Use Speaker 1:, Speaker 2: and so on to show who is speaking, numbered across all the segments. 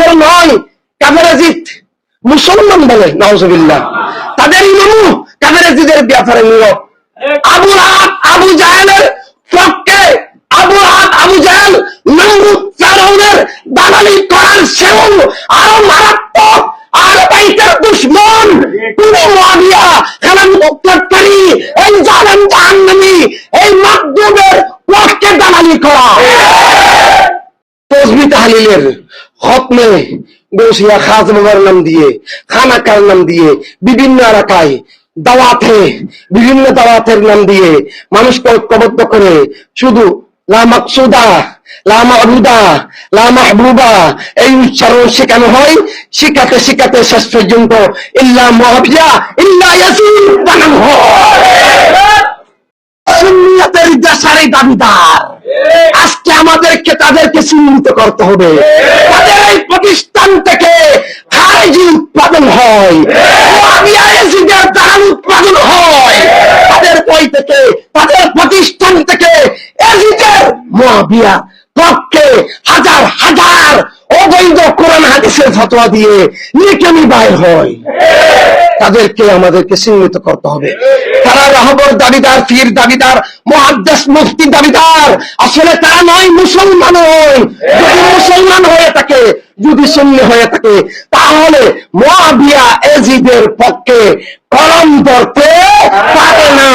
Speaker 1: কাফের নয়, কাফের জিত। মুসলমান বলে নওয়াজবিল্লাহ তাদের ইমামু কাফের জিদের ব্যাপারে নীরব আবু আহাব, আবু জাহেলের পক্ষে আবু আহাব, আবু জাহেল নমরুদ দালালি করার আরও মারাত্মক, আর বাইতের দুশ্মন। তুমি মুয়াবিয়া খালাম মুক্তারি এই জালেম জাহান্নামী, এই মাকদুবের পক্ষে দালালি করা। তসবি তাহলিলের খতমে গৌসিয়া খাজ বাবার নাম দিয়ে, খানাকার নাম দিয়ে, বিভিন্ন এলাকায় দাওয়াতে, বিভিন্ন দাওয়াতের নাম দিয়ে মানুষকে ঐক্যবদ্ধ করে শুধু লা মাকসুদা, লা মাহবুদা লা মাহবুবা এই উচ্চারণ শেখানো হয়। শিখাতে শিখাতে শেষ পর্যন্ত ইল্লা মহাবিয়া ইল্লা ইয়াসির বানানো হয়। সুন্নিয়তের দেশারি দাবিদার। আজকে আমাদেরকে তাদেরকে চিহ্নিত করতে হবে। তাদের এই প্রতিষ্ঠান থেকে খারেজি উৎপাদন হয়। দালাল উৎপাদন হয়। তাদের বই থেকে, তাদের প্রতিষ্ঠান থেকে এজিদের মহাবিয়া পক্ষে হাজার হাজার অবৈধ কোরআন হাদিসের ফতোয়া দিয়ে নিকেমি বাইর হয়। তাদেরকে আমাদেরকে চিহ্নিত করতে হবে তারা রহবর দাবিদার পীর দাবিদার মহাদ্দেশ মুফতি দাবিদার আসলে তারা নয় মুসলমান নয় যদি মুসলমান হয়ে থাকে যদি সুন্নি হয়ে থাকে তাহলে মহাবিয়া এজিদের পক্ষে কলম ধরতে পারে না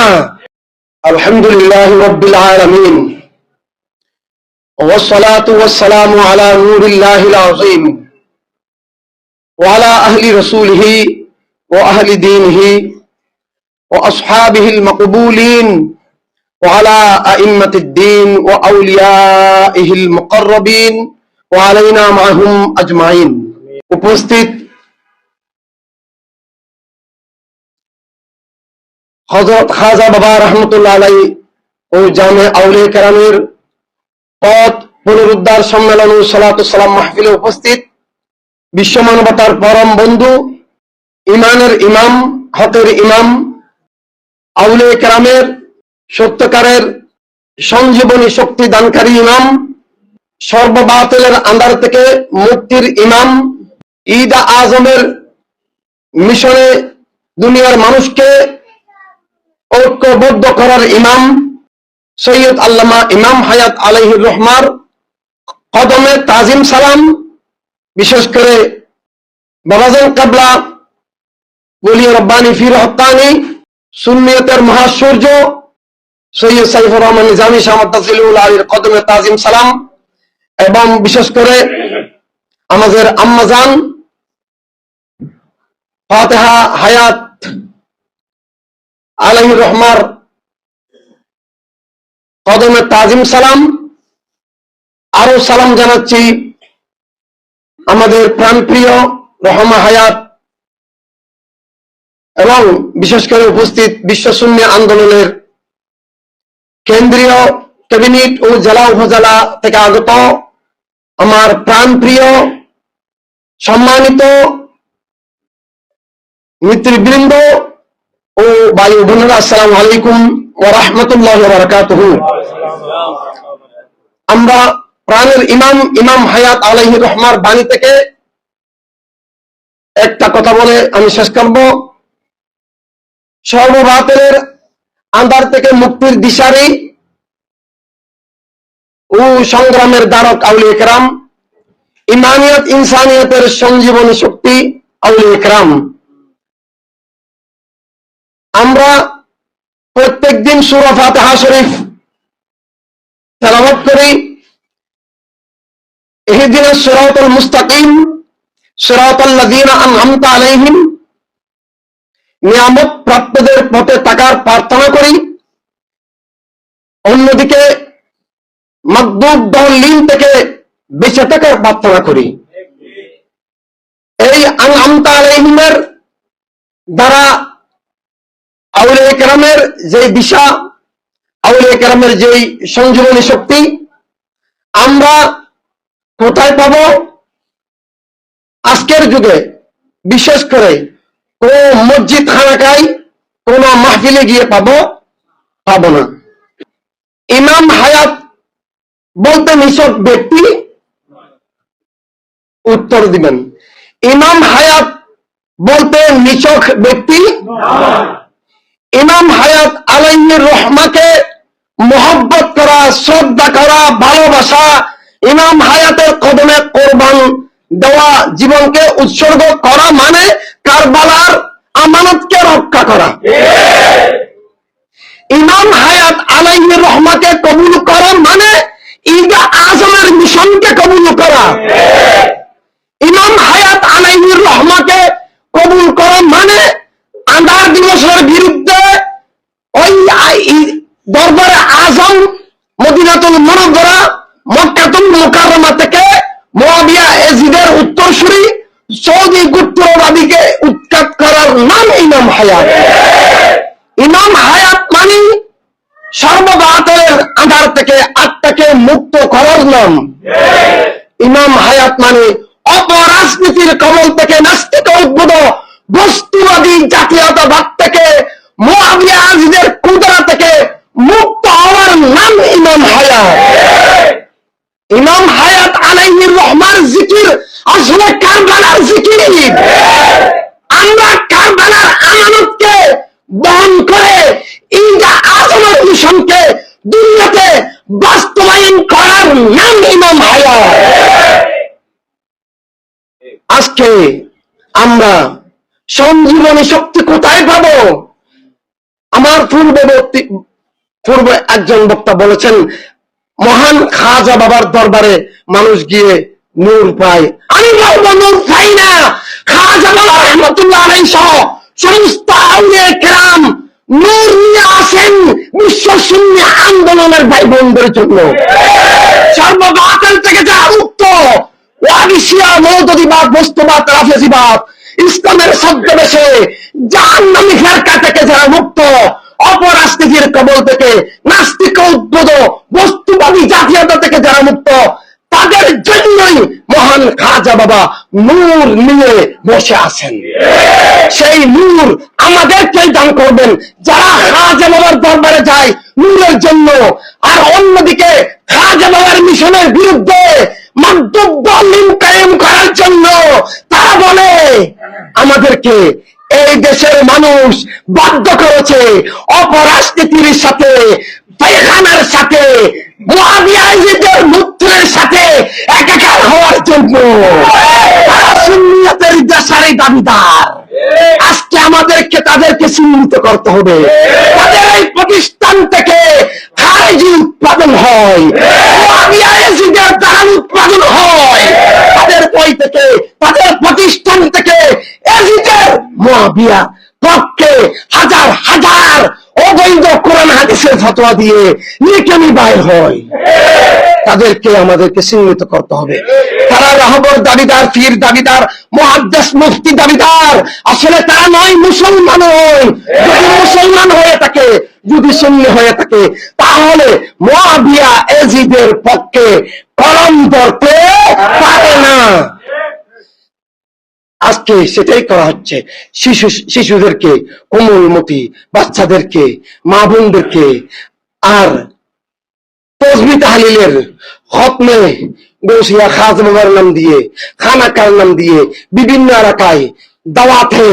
Speaker 1: আলহামদুলিল্লাহ রব্বিল আলামিন والصلاة والسلام على نور الله العظيم وعلى أهل رسوله وأهل دينه وأصحابه المقبولين وعلى أئمة الدين وأوليائه المقربين وعلينا معهم أجمعين উপস্থিত হজরত খাজা বাবা রহমতুল্লাহ আলাই ও জামে আউলে কেরামের পথ পুনরুদ্ধার সম্মেলন ও সালাত সালাম মাহফিলে উপস্থিত বিশ্ব মানবতার পরম বন্ধু ইমানের ইমাম হকের ইমাম আউলে কেরামের, সত্যকারের সঞ্জীবনী শক্তি দানকারী ইমাম, সর্ববাতিলের আন্দার থেকে মুক্তির ইমাম, ঈদ আজমের মিশনে দুনিয়ার মানুষকে ঐক্যবদ্ধ করার ইমাম, সৈয়দ আল্লামা ইমাম হায়াত আলাইহির রহমার কদমে তাজিম সালাম, বিশেষ করে বাবাজান কাবলা বলি রব্বানি ফির হত্তানি সুন্নিয়তের মহাসূর্য। সৈয়দ সাইফুর রহমান নিজামী শাহমদ তাজিলুল আলীর কদমে তাজিম সালাম। এবং বিশেষ করে আমাদের আম্মাজান ফাতেহা হায়াত আলহির রহমার কদমে তাজিম সালাম। আরও সালাম জানাচ্ছি আমাদের প্রাণপ্রিয় রহমা হায়াত এবং বিশেষ করে উপস্থিত বিশ্ব শূন্য আন্দোলনের কেন্দ্রীয় ক্যাবিনেট ও জেলা উপজেলা থেকে আগত আমার প্রাণপ্রিয়, সম্মানিত মিত্রবৃন্দ ও বায়ু বোনেরা, আসসালাম আলাইকুম ও রহমতুল্লাহ বারকাতুহ। আমরা প্রাণের ইমাম ইমাম হায়াত আলহি রহমার বাণী থেকে একটা কথা বলে আমি শেষ করব। সর্বভাতের আন্দার থেকে মুক্তির দিশারি ও সংগ্রামের দ্বারক আউলি একরাম ইমানিয়ত ইনসানিয়তের সঞ্জীবনী শক্তি আউলি একরাম আমরা প্রত্যেক দিন সুরা ফাতেহা শরীফ তেলাওয়াত করি। ইহদিনা সিরাতাল মুস্তাকিম, সিরাতাল লাযিনা আন'আমতা আলাইহিম। নিয়ামত প্রাপ্তদের পথে থাকার প্রার্থনা করি। অন্যদিকে মাকদুব দলিন থেকে বেঁচে থাকার প্রার্থনা করি। এই আলাইহিমের দ্বারা আউলে কেরামের যে দিশা আউলে কেরামের যেই সংজীবনী শক্তি, আমরা কোথায় পাব? আজকের যুগে, বিশেষ করে কোন মসজিদ খানাকায় কোন মাহফিলে গিয়ে পাবো? পাবো না। ইমাম হায়াত বলতে নিছক ব্যক্তি উত্তর দিবেন। ইমাম হায়াত বলতে নিচক ব্যক্তি ইমাম হায়াত আলাইহির রহমাকে মোহব্বত করা, শ্রদ্ধা করা, ভালোবাসা ইমাম হায়াতের কদমে কোরবান দেওয়া, জীবনকে উৎসর্গ করা মানে কারবালার আমানতকে রক্ষা করা। ইমাম হায়াত আলাইহির রহমাকে কবুল করা মানে ঈদা আজমের মিশনকে কবুল করা। ইমাম হায়াত আলাইহির রহমাকে কবুল করা মানে আন্ধার দিবসের বিরুদ্ধে ওই দরবারে আজম মদিনাতুল মুনব্বরা মক্কাতুল মুকাররমা থেকে মুয়াবিয়া এজিদের উত্তরসূরি সৌদি গোত্রবাদীকে উৎখাত করার নাম ইমাম হায়াত। ইমাম হায়াত মানে সর্ববাতের আধার থেকে আত্মাকে মুক্ত করার নাম। ইমাম হায়াত মানে অপরাজনীতির কবল থেকে নাস্তিক উদ্ভুত বস্তুবাদী জাতীয়তাবাদ থেকে মোয়াবিয়া আজিদের কুদরা থেকে মুক্ত হওয়ার নাম ইমাম হায়াত। ইমাম হায়াত আলাইহির রহমান জিকির, আসলে কারবালার জিকির। আমরা কারবালার আমানতকে বহন করে ইন্দা আজমের মিশনকে দুনিয়াতে বাস্তবায়ন করার নাম ইমাম হায়াত আজকে আমরা সঞ্জীবনী শক্তি কোথায় পাবো? আমার পূর্ববর্তী পূর্ব একজন বক্তা বলেছেন, মহান খাজা বাবার দরবারে মানুষ গিয়ে নূর পায়। আমি বলব, নূর পাই না। খাজা বাবা রহমতুল্লাহ সহ আন্দোলনের ভাই বোনদের জন্য। সর্ববাতাল থেকে যা ওয়াবিশিয়া মৌদদিবাদ বস্তুবাদ রাফেজিবাদ, ইসলামের ছদ্মবেশে জাহান্নামী থেকে যারা মুক্ত, অপরাজনীতির কবল থেকে নাস্তিক উদ্ভুত বস্তুবাদী জাতীয়তা থেকে যারা মুক্ত তাদের জন্যই মহান বাবা নূর নিয়ে বসে আছেন। সেই নূর আমাদেরকে দান করবেন। যারা খাজা বাবার দরবারে যায় নূরের জন্য, আর অন্যদিকে খাজা বাবার মিশনের বিরুদ্ধে করার জন্য তারা বলে, আমাদেরকে এই দেশের মানুষ বাধ্য করেছে অপরাজনীতির সাথে পায়খানার সাথে মহাবিয়াজিদের মূত্রের সাথে একাকার হওয়ার জন্য তারা সুন্নিয়তের দেশারি দাবিদার। আজকে আমাদেরকে তাদেরকে চিহ্নিত করতে হবে। তাদের এই প্রতিষ্ঠান থেকে খারেজি উৎপাদন হয় মহাবিয়াজিদের দান উৎপাদন হয়। তাদের বই থেকে, তাদের প্রতিষ্ঠান থেকে এজিদের মহাবিয়া পক্ষে হাজার হাজার হাদিসের ফতোয়া দিয়ে নিকেমি বাইর হয়। তাদেরকে আমাদেরকে চিহ্নিত করতে হবে। তারা রাহবর দাবিদার ফির দাবিদার মহাদ্দেশ মুফতি দাবিদার। আসলে তারা নয়, মুসলমান যদি মুসলমান হয়ে থাকে, যদি সুন্নি হয়ে থাকে, তাহলে মহাবিয়া এজিদের পক্ষে কলম ধরতে পারে না। আজকে সেটাই করা হচ্ছে। শিশু, শিশুদেরকে কোমলমতি বাচ্চাদেরকে, মা বোনদেরকে, আর তসবি তাহলিলের খতমে গৌসিয়া খাজ বাবার নাম দিয়ে, খানাকার নাম দিয়ে, বিভিন্ন এলাকায় দাওয়াতে,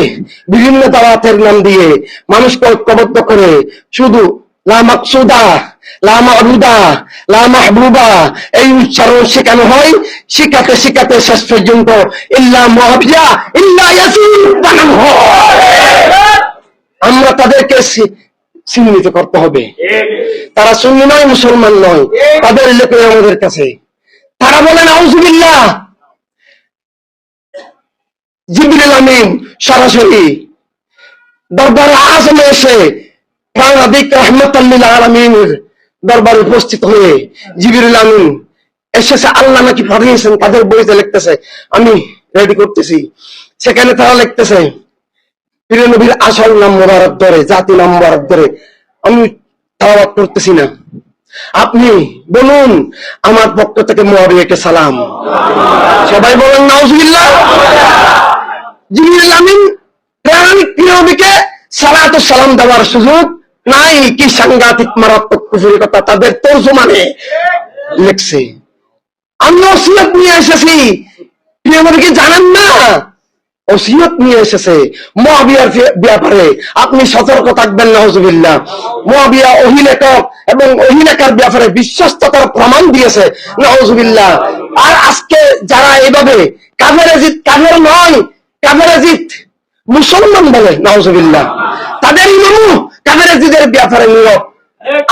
Speaker 1: বিভিন্ন দাওয়াতের নাম দিয়ে মানুষকে ঐক্যবদ্ধ করে শুধু লা মাকসুদা লা মাহবুদা এই উচ্চারণ শেখানো হয় শিখাতে শিখাতে শেষ পর্যন্ত। আমরা তাদেরকে চিহ্নিত করতে হবে। তারা সুন্নি নয়, মুসলমান নয়। তাদের লেখে আমাদের কাছে। তারা বলেন আউজুবিল্লাহ জিবরিল আমিন সরাসরি দরবার আজমে এসে প্রাণাদিক রহমতাল্লিল আলমিনের দরবারে উপস্থিত হয়ে জিবিরুল আমিন এসেছে, আল্লাহ নাকি পাঠিয়েছেন, তাদের বইতে লিখতেছে, আমি রেডি করতেছি। সেখানে তারা লিখতেছে আসল নাম মোবারক ধরে জাতি নাম মোবারক ধরে, আমি করতেছি না। আপনি বলুন, আমার পক্ষ থেকে মোয়াবিয়াকে সালাম। সবাই বলেন, নাউজুবিল্লাহ। জিবরিল আমিন প্রাণিক প্রিয় সালাত সালাম দেওয়ার সুযোগ নাই কি সাংঘাতিক মারাত্মক কুফুরি কথা তাদের তর্জমানে লিখছে। আমি ওসিয়ত নিয়ে এসেছি। কি জানেন না। ওসিয়ত নিয়ে এসেছে মহাবিয়ার ব্যাপারে। আপনি সতর্ক থাকবেন নজবিল্লা মহাবিয়া অহিলেখক এবং অহিলেখার ব্যাপারে বিশ্বস্ততার প্রমাণ দিয়েছে নজবিল্লা আর আজকে যারা এভাবে কাভের আজিত কাভের নয় কাভের আজিত মুসলমান বলে নজবিল্লা তাদের ইমামু কাভের আজিদের ব্যাপারে নিল।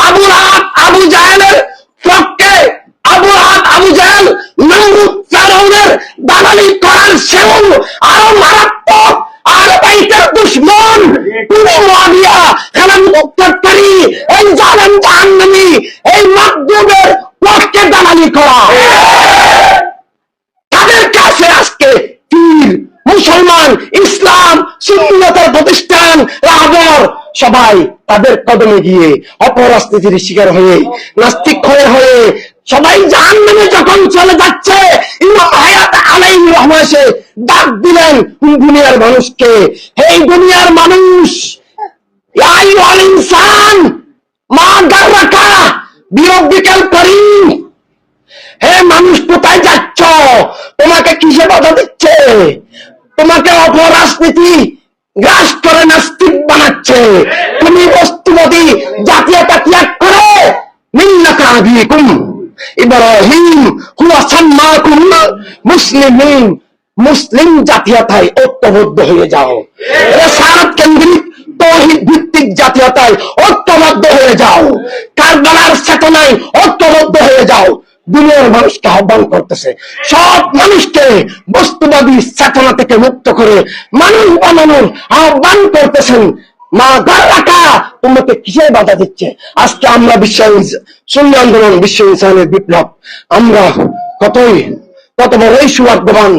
Speaker 1: আবু হাত আবু জাহেলের পক্ষে আবু হাত আবু জাহেল নমরুদ ফেরাউনের দালালি করার সেও আরও মারাত্মক, আর এইটা দুশ্মন। তুমি খেলাম করতে পারি এই জালেম জাহান্নামী এই মাকদুবের পক্ষে দালালি করা তাদের কাছে আজকে পীর মুসলমান ইসলাম সুন্নতের প্রতিষ্ঠান রাবর সবাই তাদের কদমে গিয়ে অপরাজনীতির শিকার হয়ে, নাস্তিক হয়ে হয়ে সবাই জাহান নামে যখন চলে যাচ্ছে ডাক দিলেন দুনিয়ার মানুষকে এই দুনিয়ার মানুষ ইনসান মা গার মা বিয়োগ বিরব্বিকাল করিম আবিকুম ইব্রাহিম হুয়া সাম্মাকুম। মুসলিমিন, মুসলিম জাতীয়তায় ঐক্যবদ্ধ হয়ে যাও। রেসালত কেন্দ্রিক তৌহিদ ভিত্তিক জাতীয়তায় ঐক্যবদ্ধ হয়ে যাও। কারবালার চেতনায় ঐক্যবদ্ধ হয়ে যাও। দুনিয়ার মানুষকে আহ্বান করতেছে। সব মানুষকে বস্তুবাদী চেতনা থেকে মুক্ত করে মানুষ বানানোর আহ্বান করতেছেন মা তোমাকে কিসের বাধা দিচ্ছে? আজকে আমরা বিশ্ব শূন্য আন্দোলন, বিশ্ব বিপ্লব। আমরা কতই কত বড়ই সুভাগ্যবান।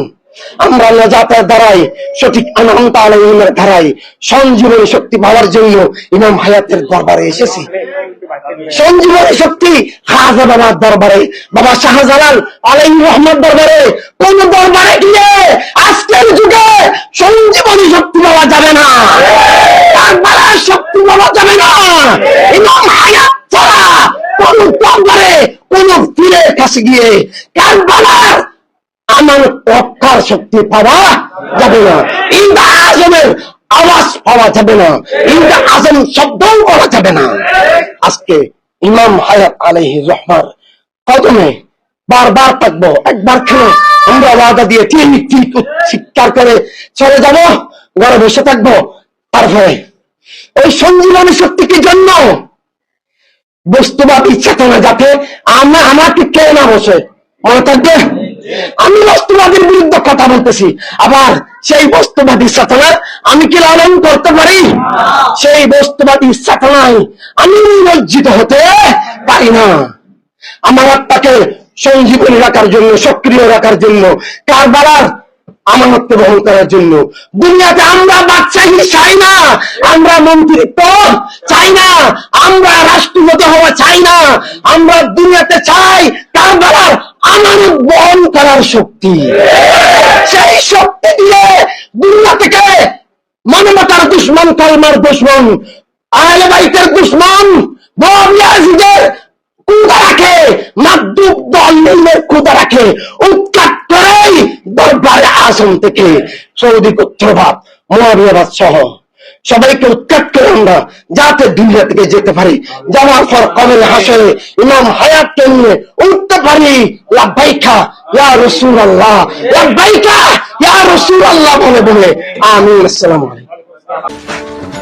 Speaker 1: আমরা নাজাতের দ্বারাই, সঠিক আনন্দ আলমের ধারায় সঞ্জীবনী শক্তি পাওয়ার জন্য ইমাম হায়াতের দরবারে এসেছি। সঞ্জীবনী শক্তি খাজা বাবার দরবারে, বাবা শাহজালাল আলাই দরবারে, কোন দরবারে গিয়ে আজকের যুগে সঞ্জীবনী শক্তি যাবে না। কারবালার শক্তি যাবে না। ইমাম হায়াত ছাড়া কোন দরবারে কোন পীরের কাছে গিয়ে কারবালার আমার রক্ষার শক্তি পাওয়া যাবে না। ইন্দা আওয়াজ পাওয়া যাবে না। ইন্দা আজম শব্দও পাওয়া যাবে না। আজকে ইমাম হায়াত আলহি রহমান কদমে বারবার থাকব একবার খেলে আমরা ওয়াদা দিয়ে ঠিক ঠিক স্বীকার করে চলে যাব, ঘরে বসে থাকব। তারপরে ওই সঞ্জীবনী শক্তি কি জন্য বস্তুবাদী চেতনা যাতে আমরা আমাকে কে না বসে। মনে থাকবে? আমি বস্তুবাদীর বিরুদ্ধে কথা বলতেছি, আবার সেই বস্তুবাদী চেতনা আমি কি লালন করতে পারি? সেই বস্তুবাদী চেতনায় আমি নিমজ্জিত হতে পারি না। আমার আত্মাকে সঞ্জীবনী রাখার জন্য সক্রিয় রাখার জন্য কারবারার আমানত বহন করার জন্য। দুনিয়াতে আমরা বাদশাহী চাই না। আমরা মন্ত্রিত্ব চাই না। আমরা রাষ্ট্রপতি হওয়া চাই না। আমরা দুনিয়াতে চাই কারবারার আমানত বহন করার শক্তি। সেই শক্তি দিয়ে দুনিয়া থেকে মানবতার দুশ্মন, কালমার দুশ্মন আহলে বাইতের দুশ্মন, মহাবিয়াজিদের কুদা রাখে মাদ্দুব দল নির্মের কুদা রাখে, উৎখাত করেই দরবারে আসন থেকে সৌদি পুত্রভাব মহাবিয়াবাদ সহ। সবাইকে উৎখাত করে আমরা যাতে দুনিয়া থেকে যেতে পারি। যাওয়ার পর কবরে হাসরে ইমাম হায়াতকে নিয়ে উঠতে পারি? লাভবাইকা ইয়া রসুল আল্লাহ লাভবাইকা ইয়া রসুল আল্লাহ বলে বলে। আমিন, আসসালাম আলাইকুম।